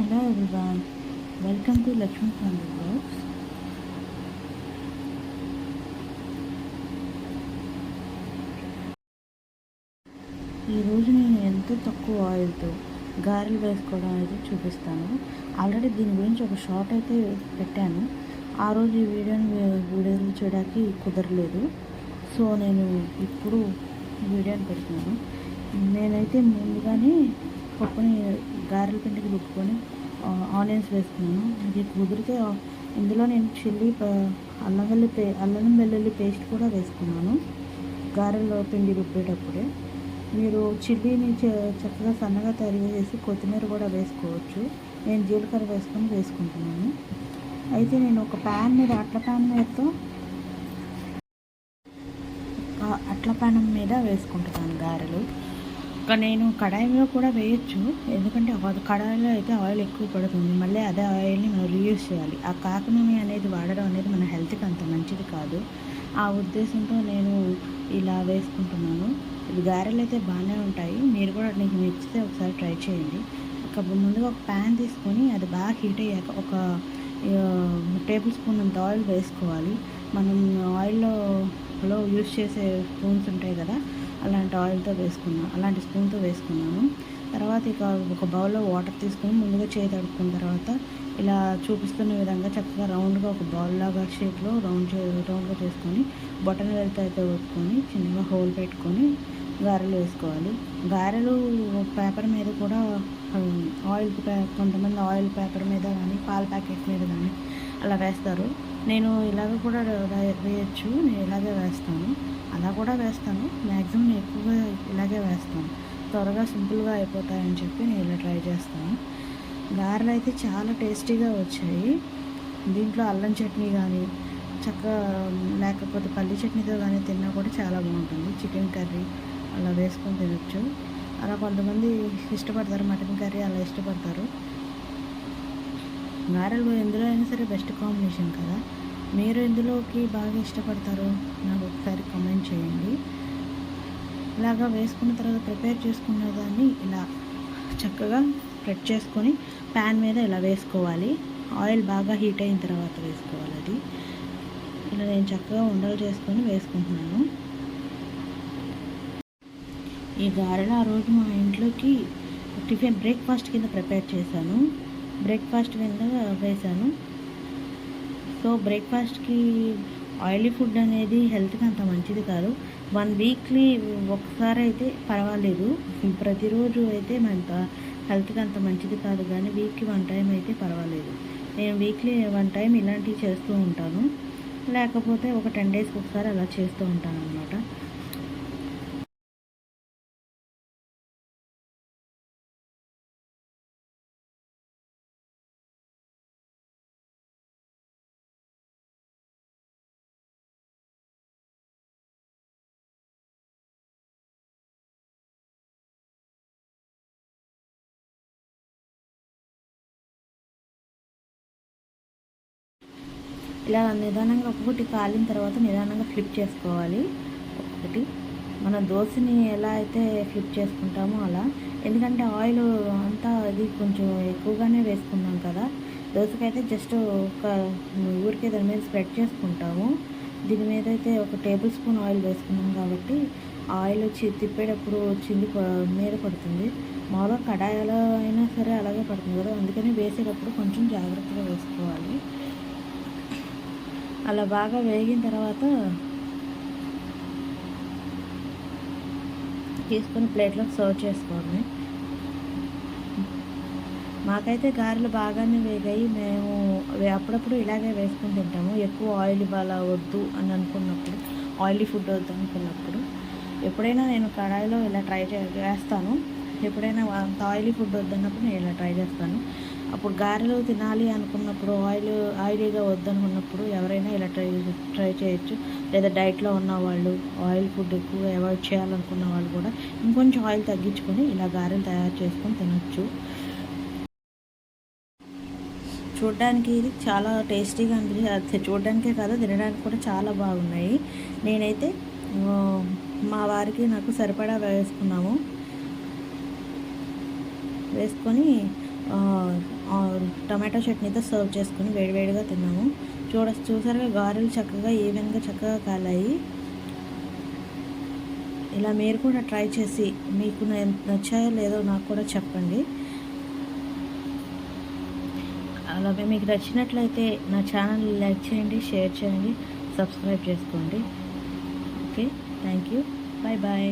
Hello everyone welcome to Lakshmi family blogs ఈరోజు నేను ఎంతో తక్కువ ఆయిల్తో గారెలు వేసుకోవడం అనేది చూపిస్తాను. ఆల్రెడీ దీని గురించి ఒక షార్ట్ అయితే పెట్టాను. ఆ రోజు ఈ వీడియోని వీడియోలు చేయడానికి కుదరలేదు. సో నేను ఇప్పుడు వీడియోని పెడుతున్నాను. నేనైతే ముందుగానే పప్పుని గారెల పిండికి రుబ్బుకొని ఆనియన్స్ వేసుకున్నాను. అది కుదిరితే ఇందులో నేను చిల్లీ అల్లం వెల్లి పే అల్లం వెల్లుల్లి పేస్ట్ కూడా వేసుకున్నాను గారెల పిండి రుబ్బేటప్పుడే. మీరు చిల్లీని చక్కగా సన్నగా తరిగి చేసి కొత్తిమీర కూడా వేసుకోవచ్చు. నేను జీలకర్ర వేసుకొని వేసుకుంటున్నాను. అయితే నేను ఒక ప్యాన్ మీద అట్ల ప్యాన్ మీదతో అట్ల ప్యాన్ మీద వేసుకుంటున్నాను గారెలు. నేను కడాయిలో కూడా వేయచ్చు. ఎందుకంటే కడాయిలో అయితే ఆయిల్ ఎక్కువ పడుతుంది. మళ్ళీ అదే ఆయిల్ని మనం రీయూస్ చేయాలి. ఆ కాక నూనె అనేది వాడడం అనేది మన హెల్త్కి అంత మంచిది కాదు. ఆ ఉద్దేశంతో నేను ఇలా వేసుకుంటున్నాను. ఇది గారెలు అయితే బాగానే ఉంటాయి. మీరు కూడా నీకు నచ్చితే ఒకసారి ట్రై చేయండి. ఒక ముందుగా ఒక ప్యాన్ తీసుకొని అది బాగా హీట్ అయ్యాక ఒక టేబుల్ స్పూన్ అంత ఆయిల్ వేసుకోవాలి. మనం ఆయిల్లో యూస్ చేసే స్పూన్స్ ఉంటాయి కదా అలాంటి ఆయిల్తో వేసుకున్నాను అలాంటి స్పూన్తో వేసుకున్నాను. తర్వాత ఇక ఒక బౌల్లో వాటర్ తీసుకొని ముందుగా చేయి తడుపుకున్న తర్వాత ఇలా చూపిస్తున్న విధంగా చక్కగా రౌండ్గా ఒక బౌల్ లాగా షేప్లో రౌండ్ చే రౌండ్గా చేసుకొని బొటన వెళ్తే అయితే కొట్టుకొని చిన్నగా హోల్ పెట్టుకొని గారెలు వేసుకోవాలి. గారెలు పేపర్ మీద కూడా ఆయిల్ కొంతమంది ఆయిల్ పేపర్ మీద కానీ పాల ప్యాకెట్ మీద కానీ అలా వేస్తారు. నేను ఇలాగ కూడా వేయచ్చు. నేను ఇలాగే వేస్తాను. అలా కూడా వేస్తాను. మ్యాక్సిమం నేను ఎక్కువగా ఇలాగే వేస్తాను. త్వరగా సింపుల్గా అయిపోతాయని చెప్పి నేను ఇలా ట్రై చేస్తాను. గారెలు అయితే చాలా టేస్టీగా వచ్చాయి. దీంట్లో అల్లం చట్నీ కానీ చక్కగా లేకపోతే పల్లి చట్నీతో కానీ తిన్నా కూడా చాలా బాగుంటుంది. చికెన్ కర్రీ అలా వేసుకొని తినచ్చు. అలా కొంతమంది ఇష్టపడతారు. మటన్ కర్రీ అలా ఇష్టపడతారు. గారెలు ఎందులో అయినా సరే బెస్ట్ కాంబినేషన్ కదా. మీరు ఎందులోకి బాగా ఇష్టపడతారు నాకు ఒకసారి కమెంట్ చేయండి. ఇలాగా వేసుకున్న తర్వాత ప్రిపేర్ చేసుకున్న దాన్ని ఇలా చక్కగా స్ప్రెడ్ చేసుకొని ప్యాన్ మీద ఇలా వేసుకోవాలి. ఆయిల్ బాగా హీట్ అయిన తర్వాత వేసుకోవాలి అది. ఇలా నేను చక్కగా ఉండలు చేసుకొని వేసుకుంటున్నాను. ఈ గారెలు ఆ రోజు మా ఇంట్లోకి టిఫిన్ బ్రేక్ఫాస్ట్ కింద ప్రిపేర్ చేశాను. బ్రేక్ఫాస్ట్ కింద వేశాను. సో బ్రేక్ఫాస్ట్కి ఆయిలీ ఫుడ్ అనేది హెల్త్కి అంత మంచిది కాదు. వన్ వీక్లీ ఒకసారి అయితే పర్వాలేదు. ప్రతిరోజు అయితే అంత హెల్త్కి అంత మంచిది కాదు కానీ వీక్కి వన్ టైం అయితే పర్వాలేదు. నేను వీక్లీ వన్ టైం ఇలాంటివి చేస్తూ ఉంటాను. లేకపోతే ఒక టెన్ డేస్కి ఒకసారి అలా చేస్తూ ఉంటాను అనమాట ఇలా నిదానంగా ఒక్కొక్కటి కాలిన తర్వాత నిదానంగా ఫ్లిప్ చేసుకోవాలి. ఒక్కొక్కటి. మన దోశని ఎలా అయితే ఫ్లిప్ చేసుకుంటామో అలా. ఎందుకంటే ఆయిల్ అంతా అది కొంచెం ఎక్కువగానే వేసుకున్నాం కదా. దోశకైతే జస్ట్ ఒక ఊరికే దాని మీద స్ప్రెడ్ చేసుకుంటాము. దీని మీద అయితే ఒక టేబుల్ స్పూన్ ఆయిల్ వేసుకున్నాం కాబట్టి ఆయిల్ వచ్చి తిప్పేటప్పుడు చింది మీద పడుతుంది. మామూలుగా కడాయిలో అయినా సరే అలాగే పడుతుంది కదా. అందుకని వేసేటప్పుడు కొంచెం జాగ్రత్తగా వేసుకోవాలి. అలా బాగా వేగిన తర్వాత తీసుకొని ప్లేట్లోకి సర్వ్ చేసుకోవడమే మాకైతే గారెలు బాగానే వేగాయి. మేము అప్పుడప్పుడు ఇలాగే వేసుకుని తింటాము. ఎక్కువ ఆయిల్ బాగా వద్దు అని అనుకున్నప్పుడు ఆయిలీ ఫుడ్ వద్దు అనుకున్నప్పుడు ఎప్పుడైనా నేను కడాయిలో ఇలా ట్రై చేస్తాను. ఎప్పుడైనా అంత ఆయిలీ ఫుడ్ వద్దన్నప్పుడు నేను ఇలా ట్రై చేస్తాను. అప్పుడు గారెలు తినాలి అనుకున్నప్పుడు ఆయిల్ ఆయిలీగా వద్దనుకున్నప్పుడు ఎవరైనా ఇలా ట్రై ట్రై చేయొచ్చు. లేదా డైట్లో ఉన్న వాళ్ళు ఆయిల్ ఫుడ్ ఎక్కువ అవాయిడ్ చేయాలనుకున్న వాళ్ళు కూడా ఇంకొంచెం ఆయిల్ తగ్గించుకొని ఇలా గారెలు తయారు చేసుకొని తినొచ్చు. చూడడానికి ఇది చాలా టేస్టీగా అనిపించి చూడడానికే కాదు తినడానికి కూడా చాలా బాగున్నాయి. నేనైతే మా వారికి నాకు సరిపడా వేసుకున్నాము. వేసుకొని టమాటో చట్నీతో సర్వ్ చేసుకుని వేడివేడిగా తిన్నాము. చూడ చూసారుగా గారెలు చక్కగా ఈవెన్గా చక్కగా కాలాయి. ఇలా మీరు కూడా ట్రై చేసి మీకు నచ్చాయో లేదో నాకు కూడా చెప్పండి. అలాగే మీకు నచ్చినట్లయితే నా ఛానల్ లైక్ చేయండి షేర్ చేయండి సబ్స్క్రైబ్ చేసుకోండి. Okay thank you. Bye bye